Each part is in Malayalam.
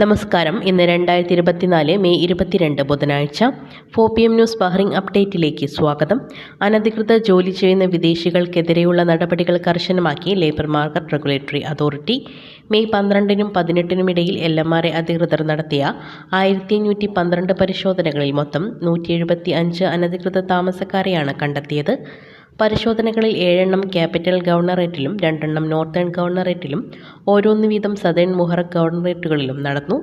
നമസ്കാരം. ഇന്ന് രണ്ടായിരത്തി ഇരുപത്തിനാല് മെയ് ഇരുപത്തിരണ്ട് ബുധനാഴ്ച four P M news Bahrain അപ്ഡേറ്റിലേക്ക് സ്വാഗതം. അനധികൃത ജോലി ചെയ്യുന്ന വിദേശികൾക്കെതിരെയുള്ള നടപടികൾ കർശനമാക്കി labour market regulatory authority May പന്ത്രണ്ടിനും പതിനെട്ടിനും ഇടയിൽ എൽ എം ആർ എ അധികൃതർ നടത്തിയ ആയിരത്തി അഞ്ഞൂറ്റി പന്ത്രണ്ട് പരിശോധനകളിൽ മൊത്തം നൂറ്റി എഴുപത്തി അഞ്ച് അനധികൃത താമസക്കാരെയാണ് കണ്ടെത്തിയത്. പരിശോധനകളിൽ ഏഴെണ്ണം ക്യാപിറ്റൽ ഗവർണറേറ്റിലും രണ്ടെണ്ണം നോർത്തേൺ ഗവർണറേറ്റിലും ഓരോന്ന് വീതം സദേൺ മുഹറക് ഗവർണറേറ്റുകളിലും നടന്നു.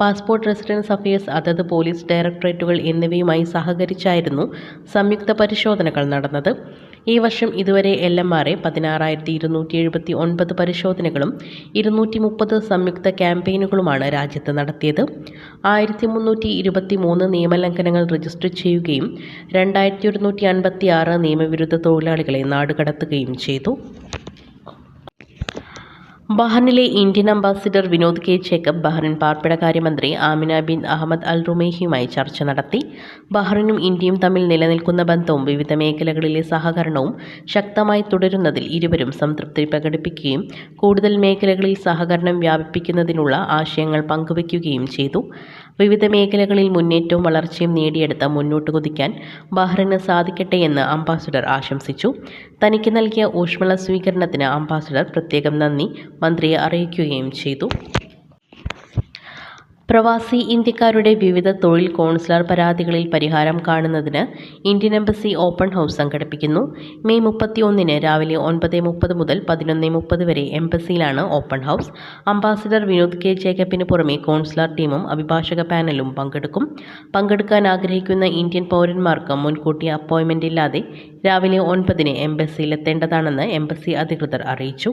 പാസ്പോർട്ട് റെസിഡൻസ് അഫയേഴ്സ് അതത് പോലീസ് ഡയറക്ടറേറ്റുകൾ എന്നിവയുമായി സഹകരിച്ചായിരുന്നു സംയുക്ത പരിശോധനകൾ നടന്നത്. ഈ വർഷം ഇതുവരെ എൽ എം ആർ എ പതിനാറായിരത്തി ഇരുന്നൂറ്റി എഴുപത്തി ഒൻപത് പരിശോധനകളും ഇരുന്നൂറ്റി മുപ്പത് സംയുക്ത ക്യാമ്പയിനുകളുമാണ് രാജ്യത്ത് നടത്തിയത്. ആയിരത്തി മുന്നൂറ്റി ഇരുപത്തി മൂന്ന് നിയമലംഘനങ്ങൾ രജിസ്റ്റർ ചെയ്യുകയും രണ്ടായിരത്തി ഒരുന്നൂറ്റി അൻപത്തി ആറ് നിയമവിരുദ്ധ തൊഴിലാളികളെ നാടുകടത്തുകയും ചെയ്തു. ബഹ്റിനിലെ Indian ambassador Vinod K. Jacob Bahrain പാർപ്പിട കാര്യമന്ത്രി ആമിന ബിൻ അഹമ്മദ് അൽ റുമേഹിയുമായി ചർച്ച നടത്തി. ബഹ്റിനും ഇന്ത്യയും തമ്മിൽ നിലനിൽക്കുന്ന ബന്ധവും വിവിധ മേഖലകളിലെ സഹകരണവും ശക്തമായി തുടരുന്നതിൽ ഇരുവരും സംതൃപ്തി പ്രകടിപ്പിക്കുകയും കൂടുതൽ മേഖലകളിൽ സഹകരണം വ്യാപിപ്പിക്കുന്നതിനുള്ള ആശയങ്ങൾ പങ്കുവയ്ക്കുകയും ചെയ്തു. വിവിധ മേഖലകളിൽ മുന്നേറ്റവും വളർച്ചയും നേടിയെടുത്ത മുന്നോട്ട് കുതിക്കാൻ ബഹ്റിന് സാധിക്കട്ടെ എന്ന് അംബാസിഡർ ആശംസിച്ചു. തനിക്ക് നൽകിയ ഊഷ്മള സ്വീകരണത്തിന് അംബാസിഡർ പ്രത്യേകം നന്ദി. മന്ത്രിയെ അറിയിക്കുകയും ചെയ്തു. പ്രവാസി ഇന്ത്യക്കാരുടെ വിവിധ തൊഴിൽ കോൺസുലർ പരാതികളിൽ പരിഹാരം കാണുന്നതിന് ഇന്ത്യൻ എംബസി ഓപ്പൺ ഹൗസ് സംഘടിപ്പിക്കുന്നു. മെയ് മുപ്പത്തി ഒന്നിന് രാവിലെ ഒൻപത് മുപ്പത് മുതൽ പതിനൊന്ന് മുപ്പത് വരെ എംബസിയിലാണ് open house. Ambassador Vinod K ജേക്കബിന് പുറമെ കോൺസുലർ ടീമും അഭിഭാഷക പാനലും പങ്കെടുക്കും. പങ്കെടുക്കാൻ ആഗ്രഹിക്കുന്ന ഇന്ത്യൻ പൗരന്മാർക്ക് മുൻകൂട്ടി അപ്പോയിൻമെന്റ് ഇല്ലാതെ രാവിലെ ഒൻപതിന് എംബസിയിലെത്തേണ്ടതാണെന്ന് എംബസി അധികൃതർ അറിയിച്ചു.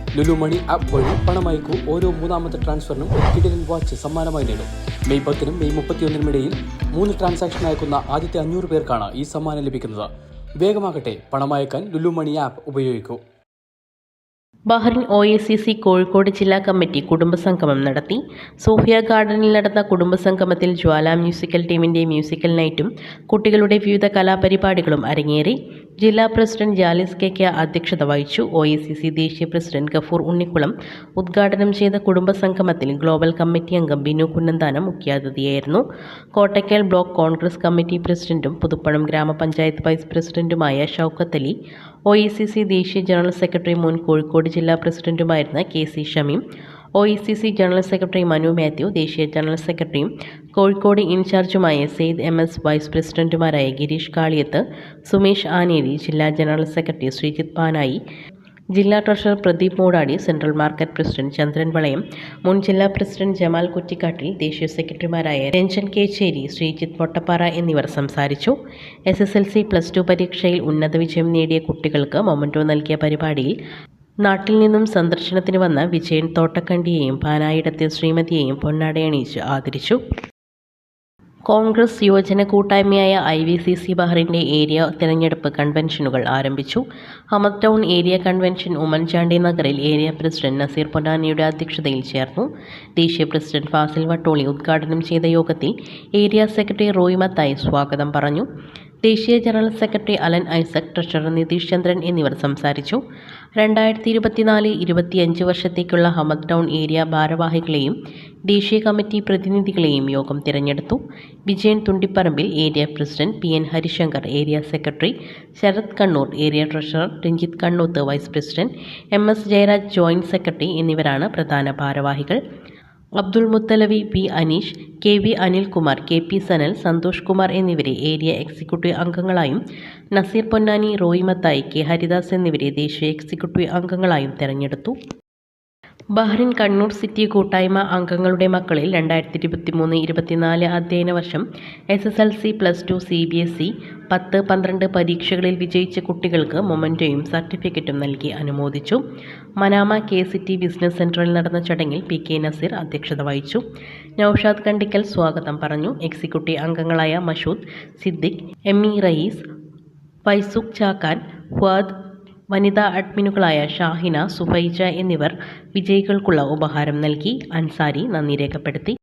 Lulu money app വഴി പണം ഓരോ മൂന്നാമത്തെ ട്രാൻസ്ഫറിനും ഒരു വാച്ച് സമ്മാനമായി നേടും. മെയ് പത്തിനും മെയ് മുപ്പത്തിയൊന്നിനും ഇടയിൽ മൂന്ന് ട്രാൻസാക്ഷൻ അയക്കുന്ന ആദ്യത്തെ അഞ്ഞൂറ് പേർക്കാണ് ഈ സമ്മാനം ലഭിക്കുന്നത്. വേഗമാകട്ടെ പണമയക്കാൻ Lulu money Lulu money app ഉപയോഗിക്കൂ. Bahrain O I C C Kozhikode ജില്ലാ കമ്മിറ്റി കുടുംബസംഗമം നടത്തി. സോഫിയ ഗാർഡനിൽ നടന്ന കുടുംബസംഗമത്തിൽ ജ്വാല മ്യൂസിക്കൽ ടീമിന്റെ മ്യൂസിക്കൽ നൈറ്റും കുട്ടികളുടെ വിവിധ കലാപരിപാടികളും അരങ്ങേറി. ജില്ലാ പ്രസിഡന്റ് ജാലിസ് കെ കെ അധ്യക്ഷത വഹിച്ചു. ഒ എ സി സി ദേശീയ പ്രസിഡന്റ് ഗഫൂർ ഉണ്ണിക്കുളം ഉദ്ഘാടനം ചെയ്ത കുടുംബസംഗമത്തിൽ ഗ്ലോബൽ കമ്മിറ്റി അംഗം ബിനു കുന്നന്താനം മുഖ്യാതിഥിയായിരുന്നു. കോട്ടയ്ക്കൽ ബ്ലോക്ക് കോൺഗ്രസ് കമ്മിറ്റി പ്രസിഡന്റും പുതുപ്പണം ഗ്രാമപഞ്ചായത്ത് വൈസ് പ്രസിഡന്റുമായ Shoukath Ali O I C C ദേശീയ ജനറൽ സെക്രട്ടറി മുൻ കോഴിക്കോട് ജില്ലാ പ്രസിഡന്റുമായിരുന്ന K C Shameem O I C C general secretary Manu Mathew ദേശീയ ജനറൽ സെക്രട്ടറിയും കോഴിക്കോട് ഇൻചാർജുമായ സെയ്ദ് എം എസ് വൈസ് പ്രസിഡന്റുമാരായ ഗിരീഷ് കാളിയത്ത് സുമേഷ് ആനേരി ജില്ലാ ജനറൽ സെക്രട്ടറി ശ്രീജിത് പാനായി ജില്ലാ treasurer Pradeep Moodadi central market president Chandran Valayam മുൻ ജില്ലാ പ്രസിഡന്റ് ജമാൽ കുറ്റിക്കാട്ടിൽ ദേശീയ സെക്രട്ടറിമാരായ രഞ്ജൻ കേച്ചേരി ശ്രീജിത്ത് മൊട്ടപ്പാറ എന്നിവർ സംസാരിച്ചു. S S L C plus two പരീക്ഷയിൽ ഉന്നത വിജയം നേടിയ കുട്ടികൾക്ക് മൊമന്റോ നൽകിയ പരിപാടിയിൽ നാട്ടിൽ നിന്നും സന്ദർശനത്തിന് വന്ന വിജയൻ തോട്ടക്കണ്ടിയെയും പാനായിടത്തെ ശ്രീമതിയെയും പൊന്നാടയണിയിച്ച് ആദരിച്ചു. കോൺഗ്രസ് യുവജന കൂട്ടായ്മയായ ഐ വി സി സി ബഹ്റിന്റെ ഏരിയ തിരഞ്ഞെടുപ്പ് കൺവെൻഷനുകൾ ആരംഭിച്ചു. Hamad town area convention Oommen Chandy നഗറിൽ ഏരിയ പ്രസിഡന്റ് നസീർ പൊന്നാനിയുടെ അധ്യക്ഷതയിൽ ചേർന്നു. ദേശീയ പ്രസിഡന്റ് ഫാസിൽ വട്ടോളി ഉദ്ഘാടനം ചെയ്ത യോഗത്തിൽ ഏരിയ സെക്രട്ടറി റോയ് മത്തായി സ്വാഗതം പറഞ്ഞു. ദേശീയ general secretary Alan Isaac treasurer Nitish Chandran എന്നിവർ സംസാരിച്ചു. രണ്ടായിരത്തി ഇരുപത്തിനാല് ഇരുപത്തിയഞ്ച് വർഷത്തേക്കുള്ള ഹമദ് ടൗൺ ഏരിയ ഭാരവാഹികളെയും ദേശീയ കമ്മിറ്റി പ്രതിനിധികളെയും യോഗം തിരഞ്ഞെടുത്തു. Vijayan Thundiparambil area president P N Harishankar area secretary Sarath Kannur area treasurer Ranjith Kannoth vice president M S Jayaraj joint secretary എന്നിവരാണ് പ്രധാന ഭാരവാഹികൾ. Abdul Muthalavi P Aneesh K V Anilkumar K P Sanal Santhosh Kumar എന്നിവരെ ഏരിയ എക്സിക്യൂട്ടീവ് അംഗങ്ങളായും നസീർ പൊന്നാനി റോയ് മത്തായി കെ ഹരിദാസ് എന്നിവരെ ദേശീയ എക്സിക്യൂട്ടീവ് അംഗങ്ങളായും തെരഞ്ഞെടുത്തു. ബഹ്റിൻ കണ്ണൂർ സിറ്റി കൂട്ടായ്മ അംഗങ്ങളുടെ മക്കളിൽ രണ്ടായിരത്തി ഇരുപത്തി മൂന്ന് ഇരുപത്തിനാല് അധ്യയന വർഷം S S L C plus two C B S E പത്ത് പന്ത്രണ്ട് പരീക്ഷകളിൽ വിജയിച്ച കുട്ടികൾക്ക് മൊമന്റോയും സർട്ടിഫിക്കറ്റും നൽകി അനുമോദിച്ചു. മനാമ കെ സിറ്റി ബിസിനസ് സെന്ററിൽ നടന്ന ചടങ്ങിൽ പി കെ നസീർ അധ്യക്ഷത വഹിച്ചു. നൌഷാദ് കണ്ടിക്കൽ സ്വാഗതം പറഞ്ഞു. എക്സിക്യൂട്ടീവ് അംഗങ്ങളായ മഷൂദ് സിദ്ദിഖ് എം ഇ റയീസ് ഫൈസുഖ് ചാക്കാൻ ഫുആദ് വനിതാ അഡ്മിനുകളായ ഷാഹിന സുഫൈജ എന്നിവർ വിജയികൾക്കുള്ള ഉപഹാരം നൽകി അൻസാരി നന്ദി രേഖപ്പെടുത്തി.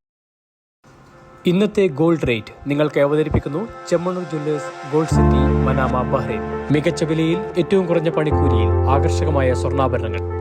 ഇന്നത്തെ ഗോൾഡ് റേറ്റ് നിങ്ങൾക്ക് അവതരിപ്പിക്കുന്നു Chemmanur jewellers gold city Manama Bahrain. മികച്ച വിലയിൽ ഏറ്റവും കുറഞ്ഞ പണിക്കൂലിയിൽ ആകർഷകമായ സ്വർണാഭരണങ്ങൾ.